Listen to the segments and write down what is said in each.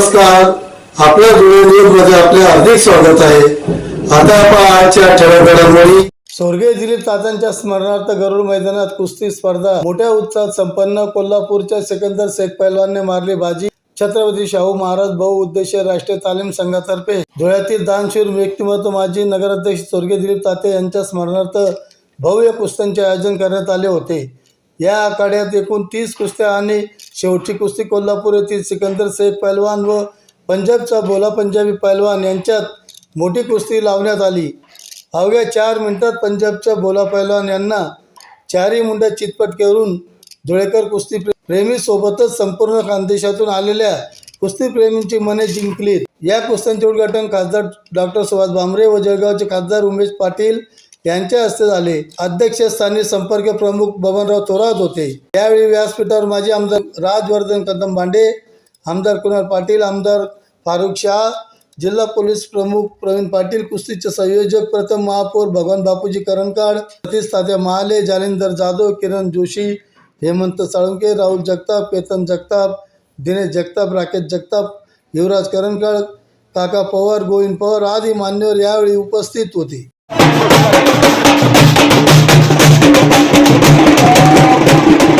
नमस्कार. आपल्या मध्ये आपले हार्दिक स्वागत आहे. आता आजच्या ठळक घडामोडी स्वर्गीय दिलीप तात्यांच्या स्मरणार्थ गरुड मैदानात कुस्ती स्पर्धा मोठ्या उत्साहात संपन्न कोल्हापूरच्या सिकंदर शेख पैलवानने मारली बाजी. छत्रपती शाहू महाराज बहु उद्देशीय राष्ट्रीय तालीम संघातर्फे धुळ्यातील दानशूर व्यक्तिमत्व माजी नगराध्यक्ष स्वर्गीय दिलीप ताते यांच्या स्मरणार्थ भव्य कुस्त्यांचे आयोजन करण्यात आले होते. या आखाड्यात एकूण तीस कुस्त्या आणि शेवटची कुस्ती कोल्हापूर येथील सिकंदर सैफ पैलवान व पंजाबचा बोला पंजाबी पैलवान यांच्यात मोठी कुस्ती लावण्यात आली. अवघ्या चार मिनिटात पंजाबच्या बोला पैलवान यांना चारही मुंड्या चितपट करून धुळेकर कुस्ती प्रेमीसोबतच संपूर्ण खानदेशातून आलेल्या कुस्तीप्रेमींची मने जिंकली या कुस्त्यांचे उद्घाटन खासदार डॉक्टर सुभाष भामरे व जळगावचे खासदार उमेश पाटील यांच्या हस्ते झाले. अध्यक्षस्थानी संपर्क प्रमुख बबनराव थोरात होते. यावेळी व्यासपीठावर माजी आमदार राजवर्धन कदम भांडे आमदार कुणाल पाटील आमदार फारुख शाह जिल्हा पोलीस प्रमुख प्रवीण पाटील कुस्तीचे संयोजक प्रथम महापौर भगवान बापूजी करणकाड सतीश महाले जालिंदर जाधव किरण जोशी हेमंत साळुंके राहुल जगताप केतन जगताप दिनेश जगताप राकेश जगताप युवराज करणकाळ काका पवार गोविंद पवार आदी मान्यवर यावेळी उपस्थित होते. Thank you.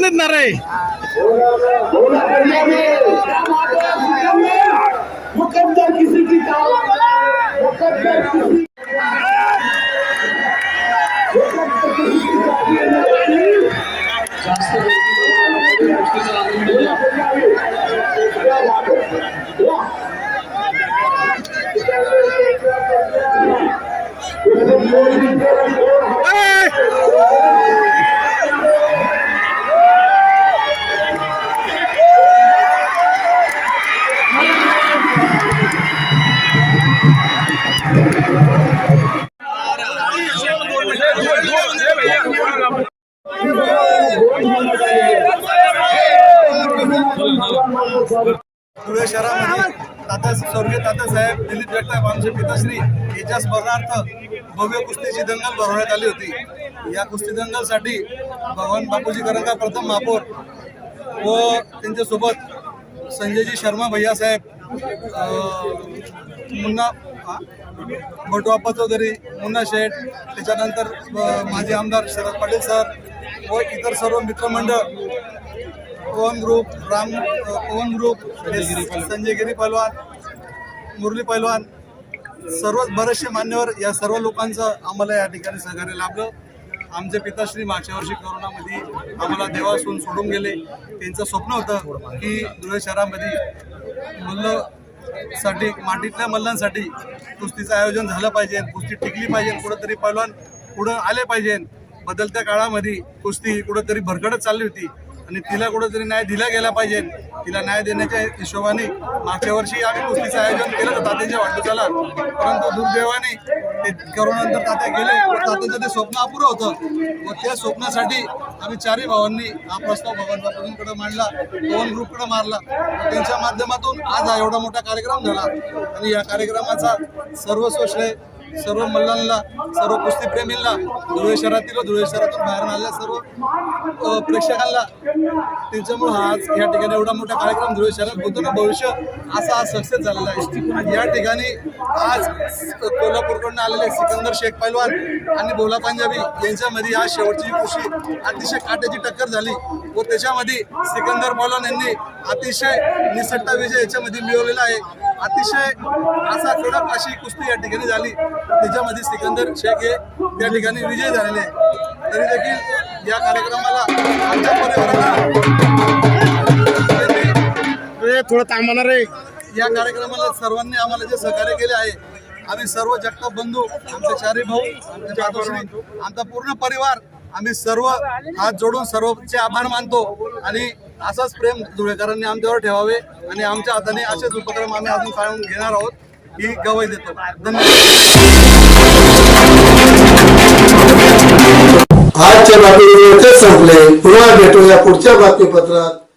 नाहीत ना रे मुकद्दर किसी की काम मुकद्दर किसी मुकद्दर धुळे शहरामध्ये तात्या स्वर्गीय तात्यासाहेब दिलीप जगताप आमचे पिताश्री याच्या स्मरणार्थ भव्य कुस्तीची दंगल भरवण्यात आली होती या कुस्ती दंगलसाठी भगवान बापूजी करंगा प्रथम महापौर व त्यांच्यासोबत संजयजी शर्मा भैया साहेब मुन्ना हा? बटुआप्पा चौधरी मुन्ना शेठ त्याच्यानंतर माजी आमदार शरद पाटील सर व इतर सर्व मित्रमंडळ पवन ग्रुप राम पवन ग्रुप संजय गिरी पहलवान मुरली पहलवान सर्वच बरेचसे मान्यवर या सर्व लोकांचं आम्हाला या ठिकाणी सहकार्य लाभलं. आमचे पिताश्री मागच्या वर्षी कोरोनामध्ये आम्हाला देवासून सोडून गेले. त्यांचं स्वप्न होतं की धुळे शहरामध्ये मल्लसाठी माटीतल्या मातीतल्या मल्लांसाठी कुस्तीचं आयोजन झालं पाहिजे कुस्ती टिकली पाहिजे कुठंतरी पैलवान पुढं आले पाहिजे. बदलत्या काळामध्ये कुस्ती कुठंतरी भरकडत चालली होती. आणि तिला कुठंतरी न्याय दिला गेला पाहिजे. तिला न्याय देण्याच्या हिशोबाने मागच्या वर्षी आम्ही कुस्तीचं आयोजन केलं तर तात्यांच्या वाढदिवसाला. परंतु दुर्दैवाने ते करोनानंतर तात्या गेले. व तात्यांचं ते स्वप्न अपुरं होतं. व त्या स्वप्नासाठी आम्ही चारही भावांनी हा प्रस्ताव भगवान बापूंकडे मांडला. पवन ग्रुपकडे मारला. त्यांच्या माध्यमातून आज हा एवढा मोठा कार्यक्रम झाला. आणि या कार्यक्रमाचा सर्वस्व श्रेय सर्व मल्लांना सर्व कुस्तीप्रेमींना धुळे शहरातील व धुळे शहरातून बाहेर आलेल्या सर्व प्रेक्षकांना त्यांच्यामुळे हा आज या ठिकाणी एवढा मोठा कार्यक्रम धुळे शहरात होतो ना भविष्य असा आज सक्सेस झालेला आहे. या ठिकाणी आज कोल्हापूरकडून आलेले सिकंदर शेख पैलवान आणि भोला पंजाबी यांच्यामध्ये आज शेवटची कुशी अतिशय काट्याची टक्कर झाली व त्याच्यामध्ये सिकंदर पैलवान यांनी अतिशय निसट्टा विजय याच्यामध्ये मिळवलेला आहे. अतिशय असा कडक अशी कुस्ती या ठिकाणी झाली. त्याच्यामध्ये सिकंदर शेख हे त्या ठिकाणी विजय झालेले तरी देखील या कार्यक्रमाला आमच्या परिवाराला थोडं थांबणार रे या कार्यक्रमाला सर्वांनी आम्हाला जे सहकार्य केले आहे आम्ही सर्व जगताप बंधू आमचे चारी भाऊ आमचे जाधवश्री आमचा पूर्ण परिवार आम्ही सर्व हात जोडून सर्वचे आभार मानतो आणि असाच प्रेम धुळेकरांनी आमच्यावर ठेवावे आणि आमच्या हाताने असेच उपक्रम आम्ही अजून काढून घेणार आहोत ही गवाई देतो. धन्यवाद. आजच्या बातमीपत्र संपले. पुन्हा भेटूया पुढच्या बातमीपत्रात.